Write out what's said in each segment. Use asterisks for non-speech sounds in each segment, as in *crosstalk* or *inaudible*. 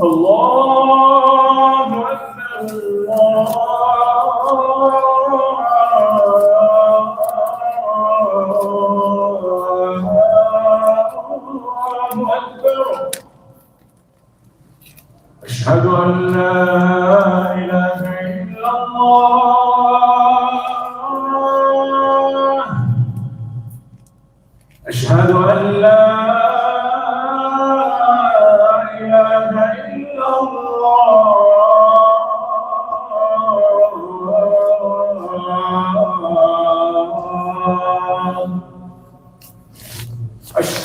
Allah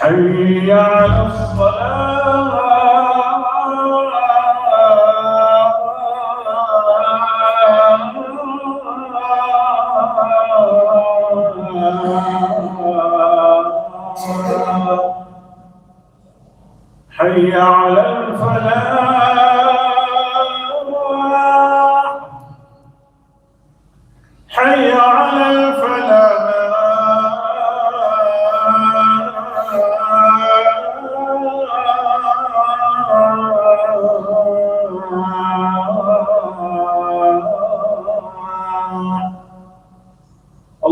حي على الصلاة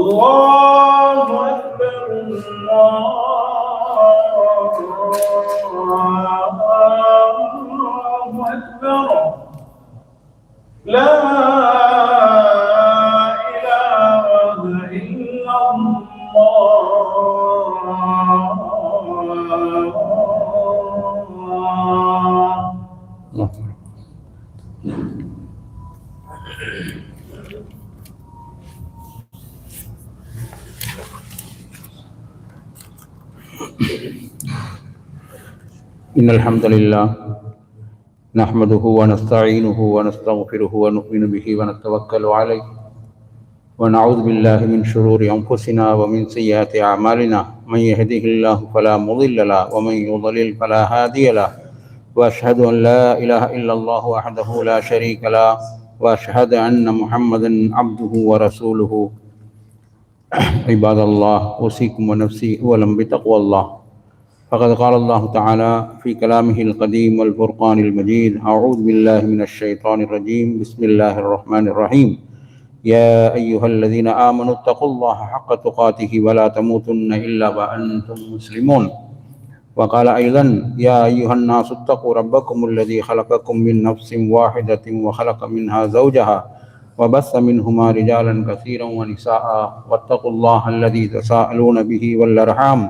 الله الحمد لله نحمده ونستعينه ونستغفره ونؤمن به ونتوكل عليه ونعوذ بالله من شرور أنفسنا ومن سيئات أعمالنا. من يهده الله فلا مضل له ومن يضلل فلا هادي له. وأشهد أن لا إله إلا الله وحده لا شريك له. وأشهد أن محمدا عبده ورسوله. عباد الله أوصيكم ونفسي أولا بتقوى الله. فقد قال الله تعالى في كلامه القديم والفرقان المجيد أعوذ بالله من الشيطان الرجيم بسم الله الرحمن الرحيم. يا أيها الذين آمنوا اتقوا الله حق تقاته ولا تموتن إلا وأنتم مسلمون. وقال أيضا يا أيها الناس اتقوا ربكم الذي خلقكم من نفس واحدة وخلق منها زوجها وبث منهما رجالا كثيرا ونساء واتقوا الله الذي تساءلون به والأرحام.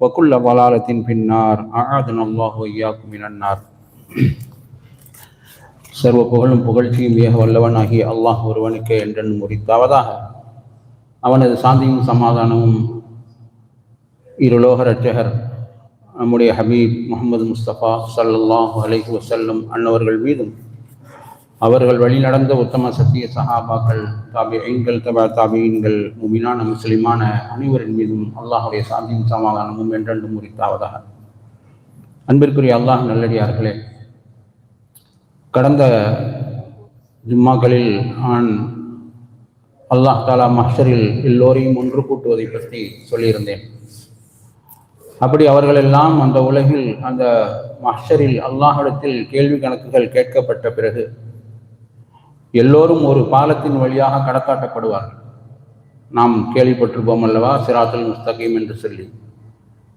وكل ضلالة في النار أعاذنا الله وإياكم من النار சர்வ புகழும் புகழ்ச்சியும் மிக வல்லவனாகிய அல்லாஹ் ஒருவனுக்கே என்றென்னும் முறித்தாவதாக அவனது சாந்தியும் சமாதானமும் இருலோக ரட்சகர் நம்முடைய ஹபீப் முகமது முஸ்தபா சல்லல்லாஹு அலைஹி வசல்லம் அன்னவர்கள் மீதும் அவர்கள் வழிநடந்த உத்தம சத்திய சஹாபாக்கள் தாபி ஐன்கள் தபா தாபியின்கள் முமினான முஸ்லிமான அனைவரின் மீதும் அல்லாஹுடைய சாந்தியும் சமாதானமும் என்றென்றும் உரித்தாவதாக. அன்பிற்குரிய அல்லாஹ் நல்லடியார்களே கடந்த ஜும்மாக்களில் நான் அல்லாஹ் தாலா மஹரில் எல்லோரையும் ஒன்று கூட்டுவதை பற்றி சொல்லியிருந்தேன். அப்படி அவர்களெல்லாம் அந்த உலகில் அந்த மஹரில் அல்லாஹிடத்தில் கேள்வி கணக்குகள் கேட்கப்பட்ட பிறகு எல்லோரும் ஒரு பாலத்தின் வழியாக கடத்தாட்டப்படுவார்கள் நாம் கேள்விப்பட்டிருப்போம் அல்லவா சிராத்தல் முஸ்தகீம் என்று சொல்லி.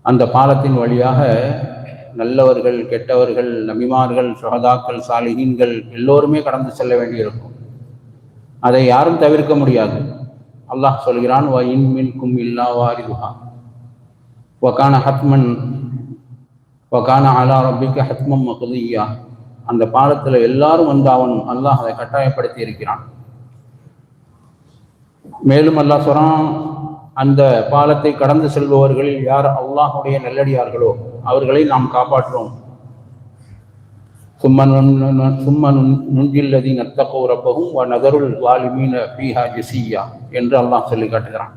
அந்த பாலத்தின் வழியாக நல்லவர்கள் கெட்டவர்கள் நபிமார்கள் சுகதாக்கள் சாலிகீன்கள் எல்லோருமே கடந்து செல்ல வேண்டியிருக்கும். அதை யாரும் தவிர்க்க முடியாது. அல்லாஹ் சொல்கிறான் வ இன் மின்கும் இல்லா வாரிதுஹா. வக்கான ஹத்மன் வகான அலா ரப்பிக்க ஹத்மம் மகுதியா. அந்த பாடத்துல எல்லாரும் வந்து அவன் அல்லாஹ் அதை கட்டாயப்படுத்தி இருக்கிறான். மேலும் அல்லாஹ் சொல்றான் அந்த பாலத்தை கடந்து செல்பவர்களில் யார் அல்லாஹுடைய நல்லடியார்களோ அவர்களை நாம் காப்பாற்றுவோம். சும்மன் சும்மன் நுண்- நுஞ்சில்லதி நத்தகோ ரப்பகும் வ நகருள் வாலிமீன பீஹா ஜெசியா என்று அல்லாஹ் சொல்லி காட்டுகிறான்.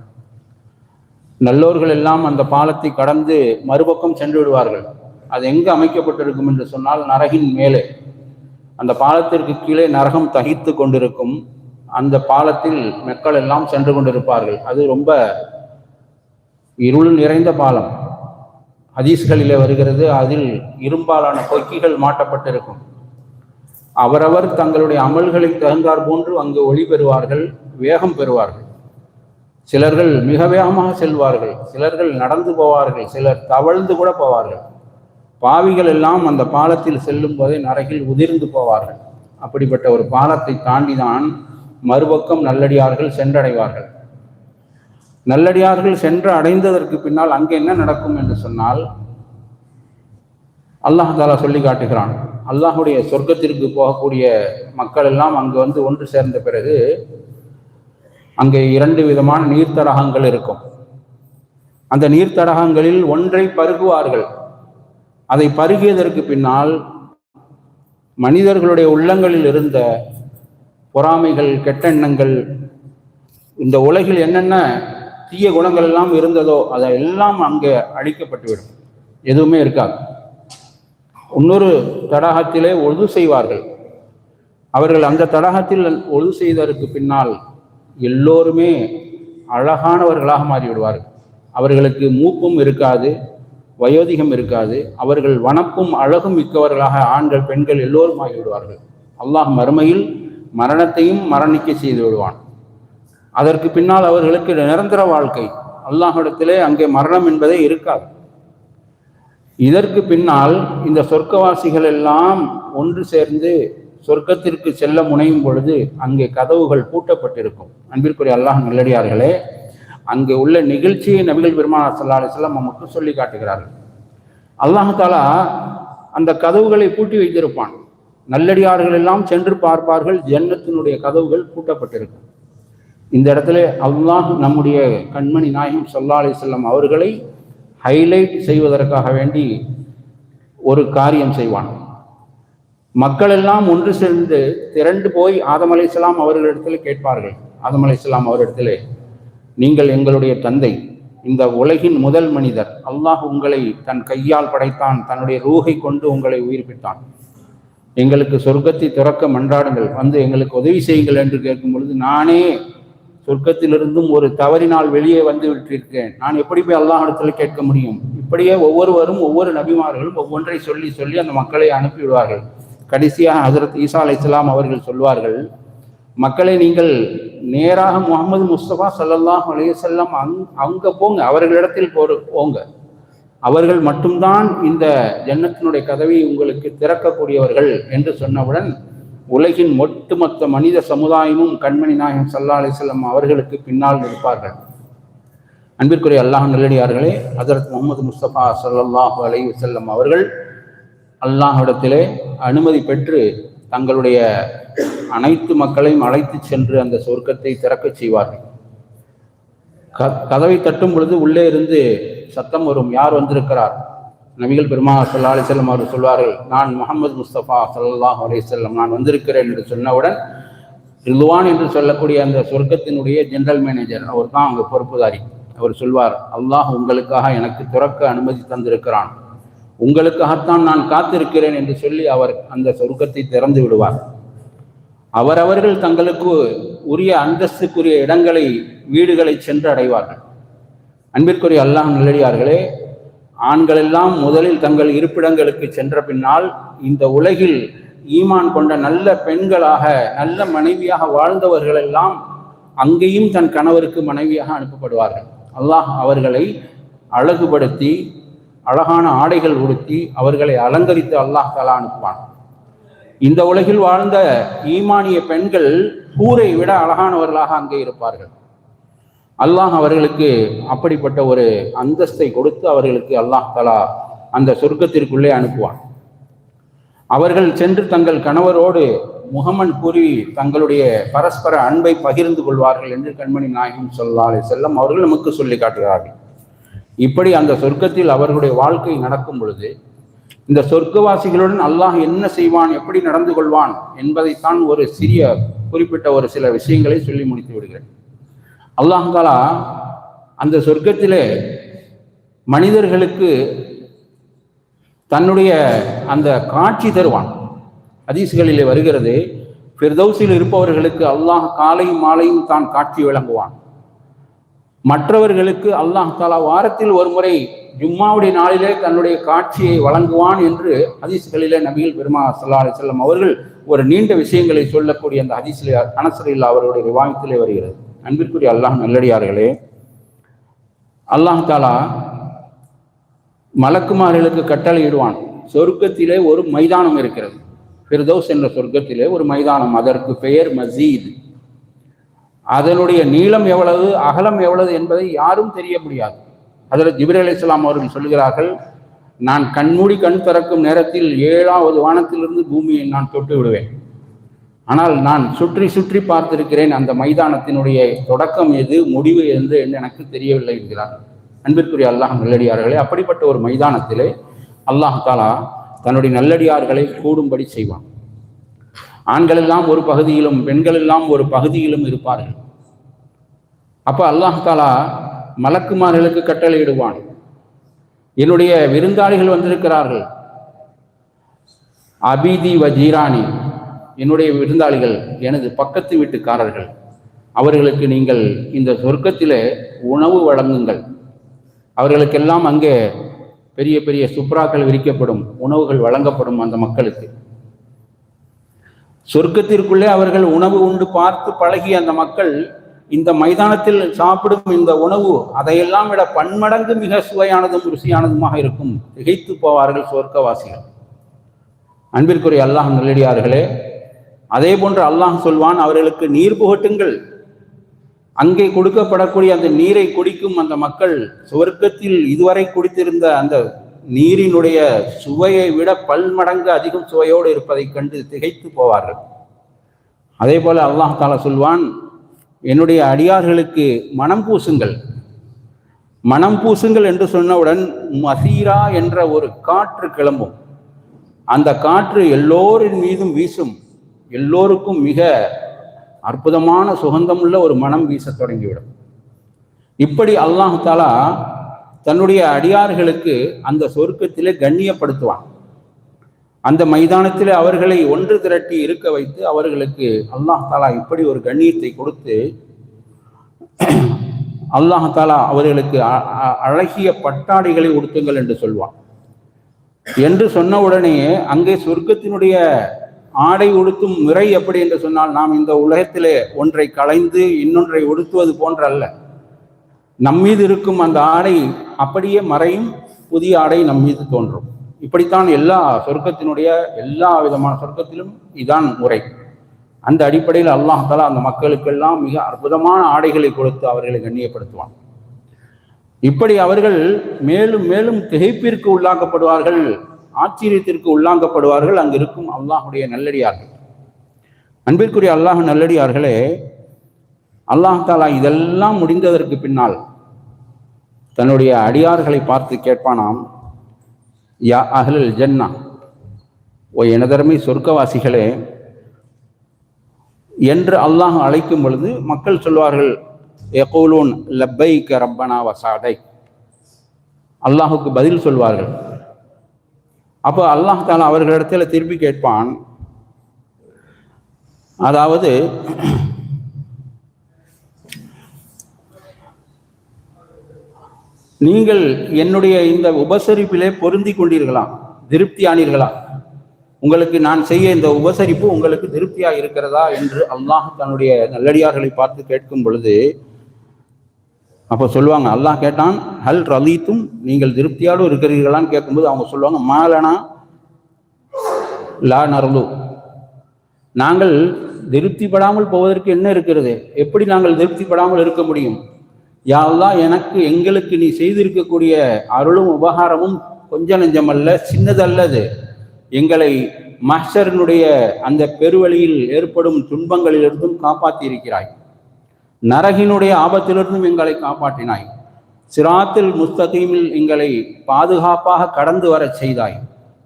நல்லோர்கள் எல்லாம் அந்த பாலத்தை கடந்து மறுபக்கம் சென்று விடுவார்கள். அது எங்கு அமைக்கப்பட்டிருக்கும் என்று சொன்னால் நரகின் மேலே. அந்த பாலத்திற்கு கீழே நரகம் தகித்து கொண்டிருக்கும் அந்த பாலத்தில் மக்கள் எல்லாம் சென்று கொண்டிருப்பார்கள். அது ரொம்ப இருள் நிறைந்த பாலம். ஹதீஸ்களிலே வருகிறது அதில் இரும்பாலான கொக்கிகள் மாட்டப்பட்டிருக்கும். அவரவர் தங்களுடைய அமல்களை தகுந்தார் போன்று அங்கு ஒளி பெறுவார்கள் வேகம் பெறுவார்கள். சிலர்கள் மிக வேகமாக செல்வார்கள் சிலர்கள் நடந்து போவார்கள் சிலர் தவழ்ந்து கூட போவார்கள். பாவிகள் எல்லாம் அந்த பாலத்தில் செல்லும் போதே நரகில் உதிர்ந்து போவார்கள். அப்படிப்பட்ட ஒரு பாலத்தை தாண்டிதான் மறுபக்கம் நல்லடியார்கள் சென்றடைவார்கள். நல்லடியார்கள் சென்று அடைந்ததற்கு பின்னால் அங்கே என்ன நடக்கும் என்று சொன்னால் அல்லாஹ் தாலா சொல்லி காட்டுகிறான் அல்லாஹுடைய சொர்க்கத்திற்கு போகக்கூடிய மக்கள் எல்லாம் அங்கு வந்து ஒன்று சேர்ந்த பிறகு அங்கே இரண்டு விதமான நீர்த்தடாகங்கள் இருக்கும். அந்த நீர்த்தடாகங்களில் ஒன்றை பருகுவார்கள். அதை பருகியதற்கு பின்னால் மனிதர்களுடைய உள்ளங்களில் இருந்த பொறாமைகள் கெட்டெண்ணங்கள் இந்த உலகில் என்னென்ன தீய குணங்கள் எல்லாம் இருந்ததோ அதெல்லாம் அங்கே அழிக்கப்பட்டுவிடும். எதுவுமே இருக்காது. இன்னொரு தடாகத்திலே ஒழுது செய்வார்கள். அவர்கள் அந்த தடாகத்தில் ஒழுது செய்ததற்கு பின்னால் எல்லோருமே அழகானவர்களாக மாறிவிடுவார்கள். அவர்களுக்கு மூப்பும் இருக்காது. வயோதிகம் இருக்காது. அவர்கள் வனப்பும் அழகும் மிக்கவர்களாக ஆண்கள் பெண்கள் எல்லோரும் ஆகிவிடுவார்கள். அல்லாஹ் மறுமையில் மரணத்தையும் மரணிக்க செய்து விடுவான். அதற்கு பின்னால் அவர்களுக்கு நிரந்தர வாழ்க்கை. அல்லாஹிடத்திலே அங்கே மரணம் என்பதே இருக்காது. இதற்கு பின்னால் இந்த சொர்க்கவாசிகள் எல்லாம் ஒன்று சேர்ந்து சொர்க்கத்திற்கு செல்ல முனையும் பொழுது அங்கே கதவுகள் பூட்டப்பட்டிருக்கும். அன்பிற்குரிய அல்லாஹ் நல்லடியார்களே அங்கே உள்ள நிகழ்ச்சியை நபிகள் பெருமானார் ஸல்லல்லாஹு செல்லம் வஸல்லம் நமக்கு சொல்லி காட்டுகிறார்கள். அல்லாஹாலா அந்த கதவுகளை பூட்டி வைத்திருப்பான். நல்லடியார்கள் எல்லாம் சென்று பார்ப்பார்கள். ஜன்னத்தினுடைய கதவுகள் பூட்டப்பட்டிருக்கும். இந்த இடத்துல அல்லாஹ் நம்முடைய கண்மணி நாயகம் ஸல்லல்லாஹு செல்லம் அவர்களை ஹைலைட் செய்வதற்காக வேண்டி ஒரு காரியம் செய்வான். மக்கள் எல்லாம் ஒன்று சேர்ந்து திரண்டு போய் ஆதம் இஸ்லாம் அவர்களிடத்தில் கேட்பார்கள். ஆதம் இஸ்லாம் அவரிடத்திலே நீங்கள் எங்களுடைய தந்தை. இந்த உலகின் முதல் மனிதர். அல்லாஹ் உங்களை தன் கையால் படைத்தான். தன்னுடைய ரூகை கொண்டு உங்களை உயிர்ப்பித்தான். எங்களுக்கு சொர்க்கத்தை துறக்க மன்றாடுங்கள். வந்து எங்களுக்கு உதவி செய்யுங்கள் என்று கேட்கும் பொழுது நானே சொர்க்கத்திலிருந்தும் ஒரு தவறினால் வெளியே வந்து விட்டிருக்கேன் நான் எப்படி போய் அல்லாஹ் கேட்க முடியும்? இப்படியே ஒவ்வொருவரும் ஒவ்வொரு நபிமார்களும் ஒவ்வொன்றை சொல்லி சொல்லி அந்த மக்களை அனுப்பிவிடுவார்கள் கடைசியாக ஹசரத் ஈசா இஸ்லாம் அவர்கள் சொல்வார்கள் மக்களை நீங்கள் நேராக முகமது முஸ்தபா சல்லல்லாஹ் அலைஹி அங் அங்கே போங்க அவர்களிடத்தில் போரு போங்க. அவர்கள் மட்டும்தான் இந்த ஜன்னத்தினுடைய கதவை உங்களுக்கு திறக்கக்கூடியவர்கள் என்று சொன்னவுடன் உலகின் ஒட்டுமொத்த மனித சமுதாயமும் கண்மணி நாயகம் சல்லா அலைஹி அவர்களுக்கு பின்னால் நிற்பார்கள். அன்பிற்குரிய அல்லாஹ் நல்லடியார்களே ஹசரத் முகமது முஸ்தபா ஸல்லல்லாஹு அலைஹி செல்லம் அவர்கள் அல்லாஹ்விடத்திலே அனுமதி பெற்று தங்களுடைய அனைத்து மக்களையும் அழைத்து சென்று அந்த சொர்க்கத்தை திறக்கச் செய்வார்கள். க- கதவை தட்டும் பொழுது உள்ளே இருந்து சத்தம் வரும். யார் வந்திருக்கிறார்? நபிகள் பெருமா சல்லா அலிசல்லம் அவர்கள் சொல்வார்கள் நான் முகமது முஸ்தபா சல்லாஹ் அலைஹி நான் வந்திருக்கிறேன் என்று சொன்னவுடன் ரிதுவான் என்று சொல்லக்கூடிய அந்த சொர்க்கத்தினுடைய ஜெனரல் மேனேஜர் அவர் தான் அங்கே பொறுப்புதாரி. அவர் சொல்வார் அல்லாஹ் உங்களுக்காக எனக்கு துறக்க அனுமதி தந்திருக்கிறான். உங்களுக்காகத்தான் நான் காத்திருக்கிறேன் என்று சொல்லி அவர் அந்த சொர்க்கத்தை திறந்து விடுவார். அவரவர்கள் தங்களுக்கு உரிய அந்தஸ்துக்குரிய இடங்களை வீடுகளை சென்று அடைவார்கள். அன்பிற்குரிய அல்லாஹ் நல்லடியார்களே ஆண்கள் எல்லாம் முதலில் தங்கள் இருப்பிடங்களுக்கு சென்ற பின்னால் இந்த உலகில் ஈமான் கொண்ட நல்ல பெண்களாக நல்ல மனைவியாக வாழ்ந்தவர்கள் எல்லாம் அங்கேயும் தன் கணவருக்கு மனைவியாக அனுப்பப்படுவார்கள். அல்லாஹ் அவர்களை அழகுபடுத்தி அழகான ஆடைகள் உடுத்தி அவர்களை அலங்கரித்து அல்லாஹ் தலா அனுப்புவான். இந்த உலகில் வாழ்ந்த ஈமானிய பெண்கள் கூரை விட அழகானவர்களாக அங்கே இருப்பார்கள். அல்லாஹ் அவர்களுக்கு அப்படிப்பட்ட ஒரு அந்தஸ்தை கொடுத்து அவர்களுக்கு அல்லாஹ் தலா அந்த சொர்க்கத்திற்குள்ளே அனுப்புவான். அவர்கள் சென்று தங்கள் கணவரோடு முகமன் கூறி தங்களுடைய பரஸ்பர அன்பை பகிர்ந்து கொள்வார்கள் என்று கண்மணி நாயகம் சொல்லாலே செல்லம் அவர்கள் நமக்கு சொல்லி காட்டுகிறார்கள். இப்படி அந்த சொர்க்கத்தில் அவர்களுடைய வாழ்க்கை நடக்கும் பொழுது இந்த சொர்க்கவாசிகளுடன் அல்லாஹ் என்ன செய்வான் எப்படி நடந்து கொள்வான் என்பதைத்தான் ஒரு சிறிய குறிப்பிட்ட ஒரு சில விஷயங்களை சொல்லி முடித்து விடுகிறேன். அல்லாஹாலா அந்த சொர்க்கத்திலே மனிதர்களுக்கு தன்னுடைய அந்த காட்சி தருவான். ஹதீஸ்களிலே வருகிறது ஃபிர்தௌஸில் இருப்பவர்களுக்கு அல்லாஹ் காலையும் மாலையும் தான் காட்சி வழங்குவான். மற்றவர்களுக்கு அல்லாஹ் தாலா வாரத்தில் ஒரு முறை ஜும்மாவுடைய நாளிலே தன்னுடைய காட்சியை வழங்குவான் என்று ஹதீஸ்களிலே நபிகள் பெருமா சல்லா அலி செல்லம் அவர்கள் ஒரு நீண்ட விஷயங்களை சொல்லக்கூடிய அந்த ஹதீஸ்ல அனசரில் அவருடைய விவாதத்திலே வருகிறது. அன்பிற்குரிய அல்லாஹ் நல்லடியார்களே அல்லாஹ் தாலா மலக்குமார்களுக்கு கட்டளையிடுவான். சொர்க்கத்திலே ஒரு மைதானம் இருக்கிறது. ஃபிர்தௌஸ் என்ற சொர்க்கத்திலே ஒரு மைதானம். அதற்கு பெயர் மசீத். அதனுடைய நீளம் எவ்வளவு அகலம் எவ்வளவு என்பதை யாரும் தெரிய முடியாது. அதில் ஜிபிர் அலி இஸ்லாம் அவர்கள் சொல்கிறார்கள் நான் கண்மூடி கண் திறக்கும் நேரத்தில் ஏழாவது வானத்திலிருந்து பூமியை நான் தொட்டு விடுவேன். ஆனால் நான் சுற்றி சுற்றி பார்த்திருக்கிறேன் அந்த மைதானத்தினுடைய தொடக்கம் எது முடிவு எது என்று எனக்கு தெரியவில்லை என்கிறார். அன்பிற்குரிய அல்லாஹ் நல்லடியார்களே அப்படிப்பட்ட ஒரு மைதானத்திலே அல்லாஹ் தாலா தன்னுடைய நல்லடியார்களை கூடும்படி செய்வான். ஆண்கள் எல்லாம் ஒரு பகுதியிலும் பெண்கள் எல்லாம் ஒரு பகுதியிலும் இருப்பார்கள். அப்போ அல்லாஹ் தாலா மலக்குமார்களுக்கு கட்டளையிடுவான். என்னுடைய விருந்தாளிகள் வந்திருக்கிறார்கள். அபிதி வஜீராணி என்னுடைய விருந்தாளிகள் எனது பக்கத்து வீட்டுக்காரர்கள். அவர்களுக்கு நீங்கள் இந்த சொர்க்கத்தில் உணவு வழங்குங்கள். அவர்களுக்கெல்லாம் அங்கே பெரிய பெரிய சுப்ராக்கள் விரிக்கப்படும் உணவுகள் வழங்கப்படும் அந்த மக்களுக்கு. சொர்க்கத்திற்குள்ளே அவர்கள் உணவு உண்டு பார்த்து பழகிய அந்த மக்கள் இந்த மைதானத்தில் சாப்பிடும் இந்த உணவு அதையெல்லாம் விட பன்மடங்கு மிக சுவையானதும் ருசியானதுமாக இருக்கும். திகைத்து போவார்கள் சொர்க்கவாசிகள். அன்பிற்குரிய அல்லாஹ் நல்லடியார்களே அதே போன்று அல்லாஹ் சொல்வான் அவர்களுக்கு நீர் புகட்டுங்கள். அங்கே கொடுக்கப்படக்கூடிய அந்த நீரை குடிக்கும் அந்த மக்கள் சுவர்க்கத்தில் இதுவரை குடித்திருந்த அந்த நீரினுடைய சுவையை விட பல்மடங்கு அதிகம் சுவையோடு இருப்பதைக் கண்டு திகைத்து போவார்கள். அதே போல அல்லாஹ் தாலா சொல்வான் என்னுடைய அடியார்களுக்கு மனம் பூசுங்கள். மனம் பூசுங்கள் என்று சொன்னவுடன் மசீரா என்ற ஒரு காற்று கிளம்பும். அந்த காற்று எல்லோரின் மீதும் வீசும். எல்லோருக்கும் மிக அற்புதமான சுகந்தமுள்ள ஒரு மனம் வீசத் தொடங்கிவிடும். இப்படி அல்லாஹாலா தன்னுடைய அடியார்களுக்கு அந்த சொர்க்கத்திலே கண்ணியப்படுத்துவான். அந்த மைதானத்தில் அவர்களை ஒன்று திரட்டி இருக்க வைத்து அவர்களுக்கு அல்லாஹ் தாலா இப்படி ஒரு கண்ணியத்தை கொடுத்து அல்லாஹ் தாலா அவர்களுக்கு அழகிய பட்டாடைகளை உடுத்துங்கள் என்று சொல்வான். என்று சொன்ன உடனே அங்கே சொர்க்கத்தினுடைய ஆடை உடுத்தும் முறை எப்படி என்று சொன்னால் நாம் இந்த உலகத்திலே ஒன்றை களைந்து இன்னொன்றை உடுத்துவது போன்றல்ல நம்மீது இருக்கும் அந்த ஆடை அப்படியே மறையும் புதிய ஆடை நம்மீது தோன்றும். இப்படித்தான் எல்லா சொர்க்கத்தினுடைய எல்லா விதமான சொர்க்கத்திலும் இதான் முறை. அந்த அடிப்படையில் அல்லாஹால அந்த மக்களுக்கெல்லாம் மிக அற்புதமான ஆடைகளை கொடுத்து அவர்களை கண்ணியப்படுத்துவான். இப்படி அவர்கள் மேலும் மேலும் திகைப்பிற்கு உள்ளாக்கப்படுவார்கள் ஆச்சரியத்திற்கு உள்ளாக்கப்படுவார்கள் அங்கு இருக்கும் அல்லாஹுடைய நல்லடியார்கள். அன்பிற்குரிய அல்லாஹ் நல்லடியார்களே அல்லாஹ் தாலா இதெல்லாம் முடிந்ததற்கு பின்னால் தன்னுடைய அடியார்களை பார்த்து கேட்பானாம் யா அகலில் ஜன்னா. ஓ எனதரமை சொர்க்கவாசிகளே என்று அல்லாஹ் அழைக்கும் பொழுது மக்கள் சொல்வார்கள் எகோலூன் லப்பை ரப்பனா வசாடை அல்லாஹுக்கு பதில் சொல்வார்கள். அப்போ அல்லாஹ் தாலா அவர்களிடத்தில் திருப்பி கேட்பான் அதாவது நீங்கள் என்னுடைய இந்த உபசரிப்பிலே பொருந்தி கொண்டீர்களாம். திருப்தி ஆனீர்களா உங்களுக்கு நான் செய்ய இந்த உபசரிப்பு உங்களுக்கு திருப்தியா இருக்கிறதா என்று அல்லாஹ் தன்னுடைய நல்லடியார்களை பார்த்து கேட்கும் பொழுது அப்போ சொல்லுவாங்க அல்லாஹ் கேட்டான் ஹல் ரலீத்தும் நீங்கள் திருப்தியோடு இருக்கிறீர்களான்னு கேட்கும்போது அவங்க சொல்லுவாங்க மாலனா லா நரலு. நாங்கள் திருப்திப்படாமல் போவதற்கு என்ன இருக்கிறது? எப்படி நாங்கள் திருப்திப்படாமல் இருக்க முடியும்? யாழ்லாம் எனக்கு எங்களுக்கு நீ செய்திருக்கக்கூடிய அருளும் உபகாரமும் கொஞ்ச நெஞ்சமல்ல சின்னதல்லது. எங்களை மஹ்ஷரினுடைய அந்த பெருவழியில் ஏற்படும் துன்பங்களிலிருந்தும் காப்பாற்றியிருக்கிறாய் நரகினுடைய ஆபத்திலிருந்தும் எங்களை காப்பாற்றினாய். சிராத்தில் முஸ்தகீமில் எங்களை பாதுகாப்பாக கடந்து வரச் செய்தாய்.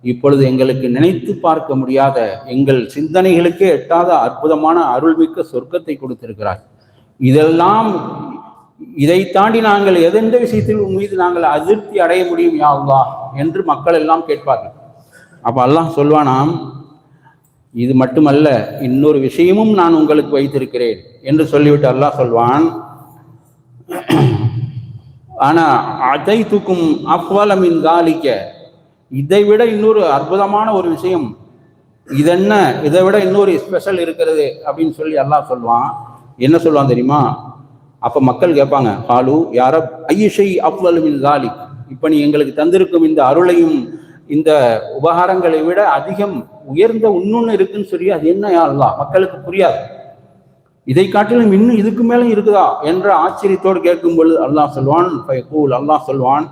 இப்பொழுது எங்களுக்கு நினைத்து பார்க்க முடியாத எங்கள் சிந்தனைகளுக்கே எட்டாத அற்புதமான அருள்மிக்க சொர்க்கத்தை கொடுத்திருக்கிறாய். இதெல்லாம் இதை தாண்டி நாங்கள் எதெந்த விஷயத்தில் உன் மீது நாங்கள் அதிருப்தி அடைய முடியும் யா அல்லாஹ் என்று மக்கள் எல்லாம் கேட்பார்கள். அப்போ அல்லாஹ் சொல்வானாம் இது மட்டுமல்ல இன்னொரு விஷயமும் நான் உங்களுக்கு வைத்திருக்கிறேன் என்று சொல்லிவிட்டு அல்லாஹ் சொல்வான் ஆனால் அதை தூக்கும் அஃவலமின் காலிக்க இதை விட இன்னொரு அற்புதமான ஒரு விஷயம் இதென்ன? இதை விட இன்னொரு ஸ்பெஷல் இருக்கிறது. அப்படின்னு சொல்லி அல்லாஹ் சொல்லுவான் என்ன சொல்லுவான் தெரியுமா? அப்ப மக்கள் கேட்பாங்க ஹாலு யார ஐயஷை அஃவலமின் தாலி இப்ப நீ எங்களுக்கு தந்திருக்கும் இந்த அருளையும் இந்த உபகாரங்களை விட அதிகம் உயர்ந்த ஒன்னொன்னு இருக்குன்னு சொல்லி அது என்ன யா மக்களுக்கு புரியாது. இதை காட்டிலும் இன்னும் இதுக்கு மேலும் இருக்குதா? என்ற ஆச்சரியத்தோடு கேட்கும் பொழுது அல்லாஹ் சொல்வான் கூல் அல்லாஹ் சொல்வான்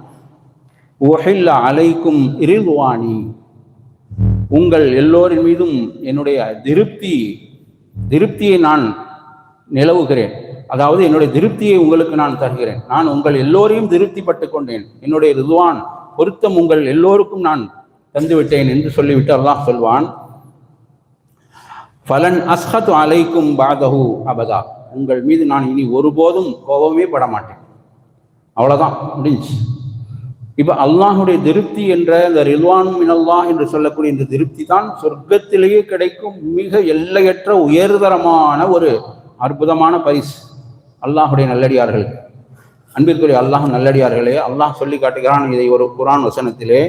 உஹில்ல அலைக்கும் இரில்வானி உங்கள் எல்லோரின் மீதும் என்னுடைய திருப்தி திருப்தியை நான் நிலவுகிறேன். அதாவது என்னுடைய திருப்தியை உங்களுக்கு நான் தருகிறேன். நான் உங்கள் எல்லோரையும் திருப்திப்பட்டு கொண்டேன். என்னுடைய ரிதுவான் பொருத்தம் உங்கள் எல்லோருக்கும் நான் தந்துவிட்டேன் என்று சொல்லிவிட்டு அல்லாஹ் சொல்வான் பலன் அஸ்ஹத் அலைக்கும் பாதஹு அபதா. உங்கள் மீது நான் இனி ஒருபோதும் கோபமே பட மாட்டேன் அவ்வளவுதான் முடிஞ்சு இப்ப அல்லாஹுடைய திருப்தி என்ற இந்த ரில்வான் மினல்லாஹ் என்று சொல்லக்கூடிய இந்த திருப்தி தான் சொர்க்கத்திலேயே கிடைக்கும் மிக எல்லையற்ற உயர்தரமான ஒரு அற்புதமான பரிசு. அல்லாஹுடைய நல்லடியார்கள். அன்பிற்குரிய அல்லாஹ் நல்லடியார்களே அல்லாஹ் சொல்லி காட்டுகிறான் இதை ஒரு குரான் வசனத்திலே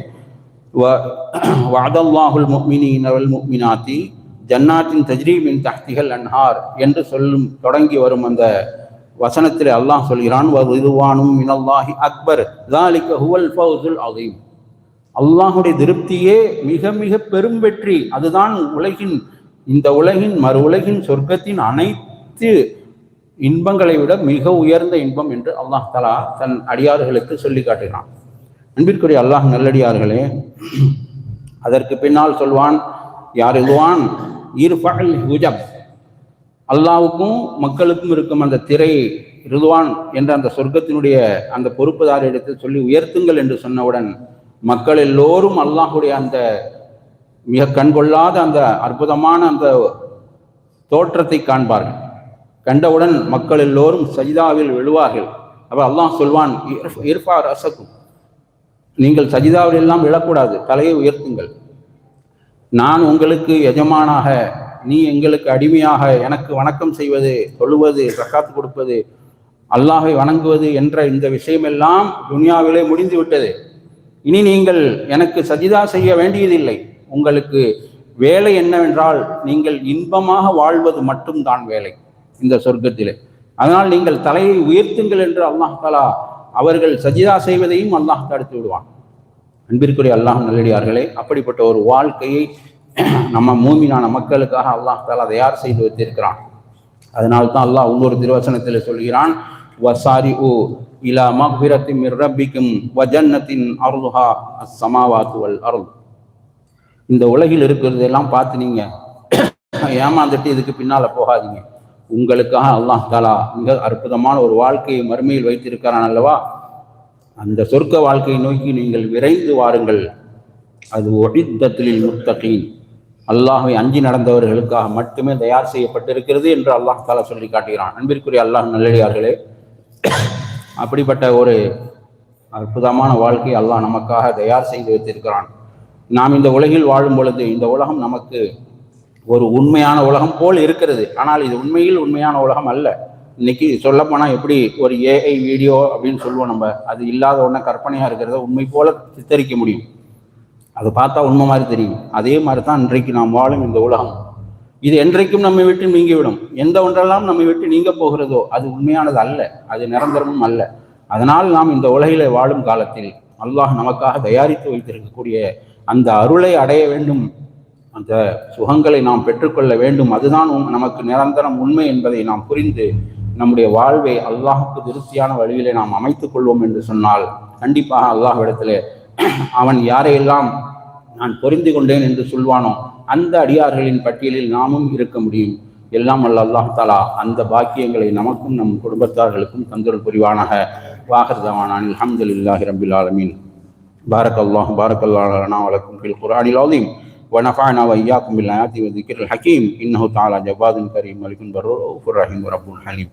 வஅதல்லாஹுல் முஃமினீன முக்மினாத்தி ஜன்னாத்தின் தஜ்ரீமின் தஹ்திகள் அன்ஹார் என்று சொல்லும் தொடங்கி வரும் அந்த வசனத்தில் அல்லாஹ் சொல்கிறான் இதுவானும் மினல்லாஹி அக்பர் தாலிக ஹுவல் ஃபௌசுல் அதீம் அல்லாஹுடைய திருப்தியே மிக மிக பெரும் வெற்றி. அதுதான் உலகின் இந்த உலகின் மறு உலகின் சொர்க்கத்தின் அனைத்து இன்பங்களை விட மிக உயர்ந்த இன்பம் என்று அல்லாஹ் தலா தன் அடியார்களுக்கு சொல்லி காட்டுகிறான். அன்பிற்குரிய அல்லாஹ் நல்லடியார்களே அதற்கு பின்னால் சொல்வான் யார் எழுதுவான் இருஃபல் ஹுஜப். அல்லாவுக்கும் மக்களுக்கும் இருக்கும் அந்த திரை ரிதுவான் என்ற அந்த சொர்க்கத்தினுடைய அந்த பொறுப்புதாரிடத்தில் சொல்லி உயர்த்துங்கள் என்று சொன்னவுடன் மக்கள் எல்லோரும் அல்லாஹுடைய அந்த மிக கண்கொள்ளாத அந்த அற்புதமான அந்த தோற்றத்தை காண்பார்கள். கண்டவுடன் மக்கள் எல்லோரும் சஜிதாவில் விழுவார்கள். அப்போ அல்லாஹ் சொல்வான் இர்ஃபா ரசக்கும் நீங்கள் சஜிதாவில் எல்லாம் விழக்கூடாது தலையை உயர்த்துங்கள். நான் உங்களுக்கு எஜமானாக நீ எங்களுக்கு அடிமையாக எனக்கு வணக்கம் செய்வது தொழுவது ரக்காத்து கொடுப்பது அல்லாஹை வணங்குவது என்ற இந்த விஷயமெல்லாம் துனியாவிலே முடிந்து விட்டது. இனி நீங்கள் எனக்கு சஜிதா செய்ய வேண்டியதில்லை. உங்களுக்கு வேலை என்னவென்றால் நீங்கள் இன்பமாக வாழ்வது மட்டும்தான் வேலை. இந்த சொர்க்கத்திலே. அதனால் நீங்கள் தலையை உயர்த்துங்கள் என்று அல்லாஹ் தாலா அவர்கள் சஜிதா செய்வதையும் அல்லாஹ் தடுத்து விடுவான். அன்பிற்குரிய அல்லாஹ் நல்லடியார்களே அப்படிப்பட்ட ஒரு வாழ்க்கையை *clears throat* நம்ம மூமினான மக்களுக்காக அல்லாஹ் தாலா தயார் செய்து வைத்திருக்கிறான். அதனால தான் அல்லாஹ் இன்னொரு திருவசனத்தில் சொல்கிறான் வசாரி ஓ இலா மக்பிரத்தி மிர் வஜன்னத்தின் அருள்ஹா அஸ்ஸமாவாத்து அருள் இந்த உலகில் இருக்கிறதெல்லாம் பார்த்து நீங்க *clears throat* ஏமாந்துட்டு இதுக்கு பின்னால போகாதீங்க. உங்களுக்காக அல்லாஹ் தாலா மிக அற்புதமான ஒரு வாழ்க்கையை மறுமையில் வைத்திருக்கிறான் அல்லவா? அந்த சொர்க்க வாழ்க்கையை நோக்கி நீங்கள் விரைந்து வாருங்கள். அது ஒடித்தத்தில் முத்தகின். அல்லாஹை அஞ்சி நடந்தவர்களுக்காக மட்டுமே தயார் செய்யப்பட்டிருக்கிறது என்று அல்லாஹ் தாலா சொல்லி காட்டுகிறான். அன்பிற்குரிய அல்லாஹ் நல்லடியார்களே அப்படிப்பட்ட ஒரு அற்புதமான வாழ்க்கை அல்லாஹ் நமக்காக தயார் செய்து வைத்திருக்கிறான். நாம் இந்த உலகில் வாழும் பொழுது இந்த உலகம் நமக்கு ஒரு உண்மையான உலகம் போல் இருக்கிறது. ஆனால் இது உண்மையில் உண்மையான உலகம் அல்ல. இன்னைக்கு சொல்லப்போனால் எப்படி ஒரு ஏஐ வீடியோ அப்படின்னு சொல்லுவோம் நம்ம. அது இல்லாத ஒன்றை கற்பனையாக இருக்கிறத உண்மை போல சித்தரிக்க முடியும். அது பார்த்தா உண்மை மாதிரி தெரியும். அதே மாதிரி தான் இன்றைக்கு நாம் வாழும் இந்த உலகம். இது என்றைக்கும் நம்மை விட்டு நீங்கிவிடும். எந்த ஒன்றெல்லாம் நம்மை விட்டு நீங்க போகிறதோ அது உண்மையானது அல்ல. அது நிரந்தரமும் அல்ல. அதனால் நாம் இந்த உலகிலே வாழும் காலத்தில் அல்லாஹ் நமக்காக தயாரித்து வைத்திருக்கக்கூடிய அந்த அருளை அடைய வேண்டும். அந்த சுகங்களை நாம் பெற்றுக்கொள்ள வேண்டும். அதுதான் நமக்கு நிரந்தரம் உண்மை என்பதை நாம் புரிந்து நம்முடைய வாழ்வை அல்லாஹுக்கு திருப்தியான வழியிலே நாம் அமைத்துக் கொள்வோம் என்று சொன்னால் கண்டிப்பாக அல்லாஹ்விடத்திலே அவன் யாரையெல்லாம் நான் பொறிந்து கொண்டேன் என்று சொல்வானோ அந்த அடியார்களின் பட்டியலில் நாமும் இருக்க முடியும். எல்லாம் அல்ல அல்லாஹ் தாலா அந்த பாக்கியங்களை நமக்கும் நம் குடும்பத்தார்களுக்கும் தந்தொரு புரிவானாக. வாகர்தவானான் அலமதுல்லாஹி ரபில் ஆலமீன். பாரக் அல்லாஹ் பாரக் அல்லாஹ் அலக்கும் குரானில் ஆலீம் ونفعنا وإياكم بالآيات والذكر الحكيم. إنه تعالى جواد كريم ملك بر رحيم ورب حليم